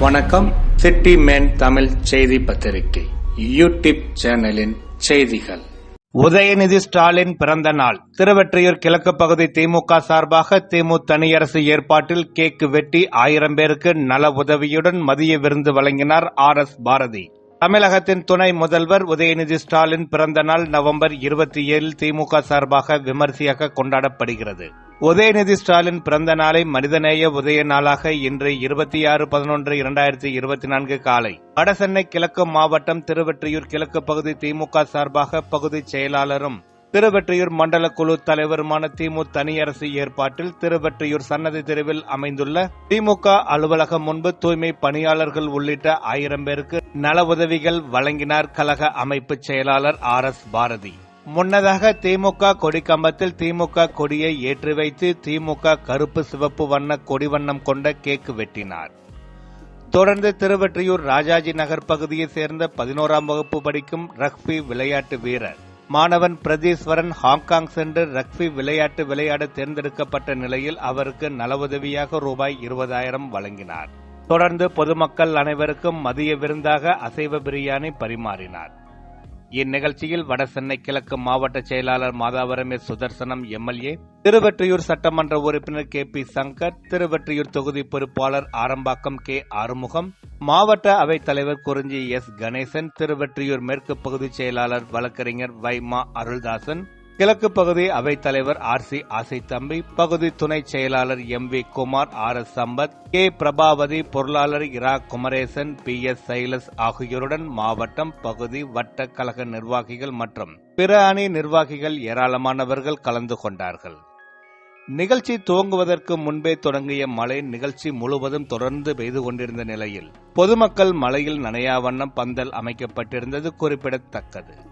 வணக்கம். City man Tamil செய்தி பத்திரிகை யூடியூப் சேனலின் செய்திகள். உதயநிதி ஸ்டாலின் பிறந்த நாள். திருவெற்றியூர் கிழக்கு பகுதி திமுக சார்பாக திமு தனியரசு ஏற்பாட்டில் கேக் வெட்டி ஆயிரம் பேருக்கு நல உதவியுடன் மதிய விருந்து வழங்கினார் ஆர் எஸ் பாரதி. தமிழகத்தின் துணை முதல்வர் உதயநிதி ஸ்டாலின் பிறந்த நாள் நவம்பர் இருபத்தி ஏழில் திமுக சார்பாக விமர்சையாக கொண்டாடப்படுகிறது. உதயநிதி ஸ்டாலின் பிறந்த நாளை மனிதநேய உதய நாளாக இன்று இருபத்தி ஆறு பதினொன்று இரண்டாயிரத்தி இருபத்தி நான்கு காலை. வடசென்னை கிழக்கு மாவட்டம் திருவெற்றியூர் கிழக்கு பகுதி திமுக சார்பாக பகுதி செயலாளரும் திருவெற்றியூர் மண்டல குழு தலைவருமான திமு தனியரசு ஏற்பாட்டில் திருவெற்றியூர் சன்னதி தெருவில் அமைந்துள்ள திமுக அலுவலகம் முன்பு தூய்மை பணியாளர்கள் உள்ளிட்ட ஆயிரம் பேருக்கு நல உதவிகள் வழங்கினார் கழக அமைப்பு செயலாளர் ஆர் எஸ் பாரதி. முன்னதாக திமுக கொடிக்கம்பத்தில் திமுக கொடியை ஏற்றி வைத்து திமுக கருப்பு சிவப்பு வண்ண கொடிவண்ணம் கொண்ட கேக்கு வெட்டினார். தொடர்ந்து திருவெற்றியூர் ராஜாஜி நகர் பகுதியைச் சேர்ந்த பதினோராம் வகுப்பு படிக்கும் ரக்பி விளையாட்டு வீரர். மாணவன் பிரதீஸ்வரன் ஹாங்காங் சென்று ரக்பி விளையாட்டு விளையாட தேர்ந்தெடுக்கப்பட்ட நிலையில் அவருக்கு நலவுதவியாக ரூபாய் இருபதாயிரம் வழங்கினார். தொடர்ந்து பொதுமக்கள் அனைவருக்கும் மதிய விருந்தாக அசைவ பிரியாணி பரிமாறினார். இந்நிகழ்ச்சியில் வடசென்னை கிழக்கு மாவட்ட செயலாளர் மாதாவரம் எஸ் சுதர்சனம் எம்எல்ஏ திருவெற்றியூர் சட்டமன்ற உறுப்பினர் கே பி சங்கர் திருவெற்றியூர் தொகுதி பொறுப்பாளர் ஆரம்பாக்கம் கே ஆறுமுகம் மாவட்ட அவைத் தலைவர் குறிஞ்சி எஸ் கணேசன் திருவெற்றியூர் மேற்கு பகுதி செயலாளர் வழக்கறிஞர் வை மா அருள்தாசன் கிழக்கு பகுதி அவைத் தலைவர் ஆர் சி ஆசை தம்பி பகுதி துணை செயலாளர் M V Kumar R S Sampath K Prabhavathi பொருளாளர் இரா குமரேசன் பி எஸ் சைலஸ் ஆகியோருடன் மாவட்டம் பகுதி வட்ட கழக நிர்வாகிகள் மற்றும் பிற அணி நிர்வாகிகள் ஏராளமானவர்கள் கலந்து கொண்டார்கள். நிகழ்ச்சி துவங்குவதற்கு முன்பே தொடங்கிய மழை நிகழ்ச்சி முழுவதும் தொடர்ந்து பெய்து கொண்டிருந்த நிலையில் பொதுமக்கள் மழையில் நனையா வண்ணம் பந்தல் அமைக்கப்பட்டிருந்தது குறிப்பிடத்தக்கது.